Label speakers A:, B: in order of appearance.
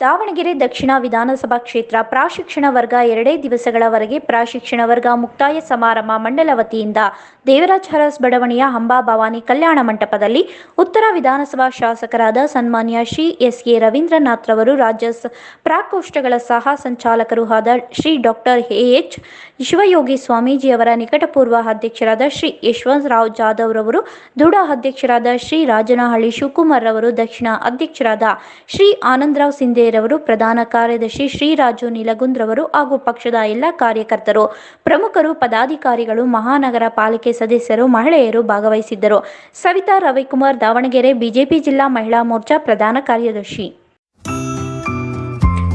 A: ದಾವಣಗೆರೆ ದಕ್ಷಿಣ ವಿಧಾನಸಭಾ ಕ್ಷೇತ್ರ ಪ್ರಾಶಿಕ್ಷಣ ವರ್ಗ ಎರಡೇ ದಿವಸಗಳವರೆಗೆ ಪ್ರಾಶಿಕ್ಷಣ ವರ್ಗ ಮುಕ್ತಾಯ ಸಮಾರಂಭ ಮಂಡಲ ವತಿಯಿಂದ ದೇವರಾಜ್ ಹರಸ್ ಬಡಾವಣೆಯ ಹಂಬಾ ಭವಾನಿ ಕಲ್ಯಾಣ ಮಂಟಪದಲ್ಲಿ ಉತ್ತರ ವಿಧಾನಸಭಾ ಶಾಸಕರಾದ ಸನ್ಮಾನ್ಯ ಶ್ರೀ ಎಸ್ ಎ ರವೀಂದ್ರನಾಥ್ ರವರು, ರಾಜ್ಯ ಪ್ರಾಕೋಷ್ಠಗಳ ಸಹ ಸಂಚಾಲಕರು ಆದ Shri doctor A H Shivayogi ಸ್ವಾಮೀಜಿಯವರ ನಿಕಟಪೂರ್ವ ಅಧ್ಯಕ್ಷರಾದ ಶ್ರೀ ಯಶವಂತರಾವ್ ಜಾಧವ್ ರವರು ದೃಢ ಅಧ್ಯಕ್ಷರಾದ ಶ್ರೀ ರಾಜನಹಳ್ಳಿ ಶಿವಕುಮಾರ್ ರವರು, ದಕ್ಷಿಣ ಅಧ್ಯಕ್ಷರಾದ ಶ್ರೀ ಆನಂದರಾವ್ ಸಿಂಧೇರವರು, ಪ್ರಧಾನ ಕಾರ್ಯದರ್ಶಿ ಶ್ರೀರಾಜು ನಿಲಗುಂದ್ರವರು ಹಾಗೂ ಪಕ್ಷದ ಎಲ್ಲ ಕಾರ್ಯಕರ್ತರು, ಪ್ರಮುಖರು, ಪದಾಧಿಕಾರಿಗಳು, ಮಹಾನಗರ ಪಾಲಿಕೆ ಸದಸ್ಯರು, ಮಹಿಳೆಯರು ಭಾಗವಹಿಸಿದ್ದರು. ಸವಿತಾ ರವಿಕುಮಾರ್ ದಾವಣಗೆರೆ, ಬಿಜೆಪಿ ಜಿಲ್ಲಾ ಮಹಿಳಾ ಮೋರ್ಚಾ ಪ್ರಧಾನ ಕಾರ್ಯದರ್ಶಿ.